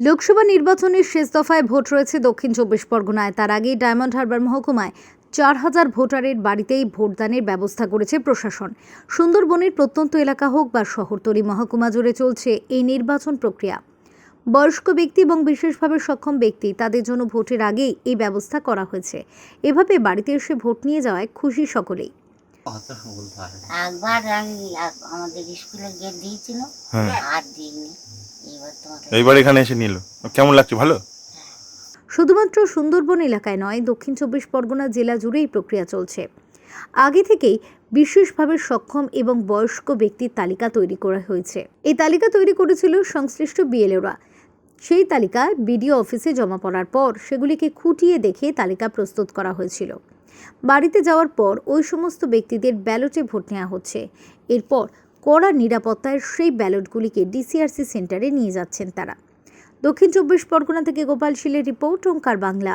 লোকসভা নির্বাচনের শেষ দফায় ভোট রয়েছে দক্ষিণ চব্বিশ পরগনায়। তার আগেই ডায়মন্ড হারবার মহকুমায় চার হাজার ভোটারের বাড়িতেই ভোটদানের ব্যবস্থা করেছে প্রশাসন। সুন্দরবনের প্রত্যন্ত এলাকা হোক বা শহরতলি মহকুমা জুড়ে চলছে এই নির্বাচন প্রক্রিয়া। বয়স্ক ব্যক্তি এবং বিশেষভাবে সক্ষম ব্যক্তি তাদের জন্য ভোটের আগেই এই ব্যবস্থা করা হয়েছে। এভাবে বাড়িতে এসে ভোট নিয়ে যাওয়ায় খুশি সকলেই। একবার আমাদের স্কুলে গেট দিয়েছিল হ্যাঁ। আর দিইনি। এইবার এখানে এসে নিল। কেমন লাগছে, ভালো? শুধুমাত্র সুন্দরবন এলাকায় নয়, দক্ষিণ চব্বিশ পরগনা জেলা জুড়েই প্রক্রিয়া চলছে। আগে থেকেই বিশেষভাবে সক্ষম এবং বয়স্ক ব্যক্তির তালিকা তৈরি করা হয়েছে। এই তালিকা তৈরি করেছিল সংশ্লিষ্ট বিএলওরা। সেই তালিকা বিডিও অফিসে জমা পড়ার পর সেগুলিকে খুঁটিয়ে দেখে তালিকা প্রস্তুত করা হয়েছিল। বাড়িতে যাওয়ার পর ওই সমস্ত ব্যক্তিদের ব্যালটে ভোট নেওয়া হচ্ছে। এরপর কড়া নিরাপত্তায় সেই ব্যালটগুলিকে ডিসিআরসি সেন্টারে নিয়ে যাচ্ছেন তারা। দক্ষিণ চব্বিশ পরগনা থেকে গোপাল শিলের রিপোর্ট, ওঙ্কার বাংলা।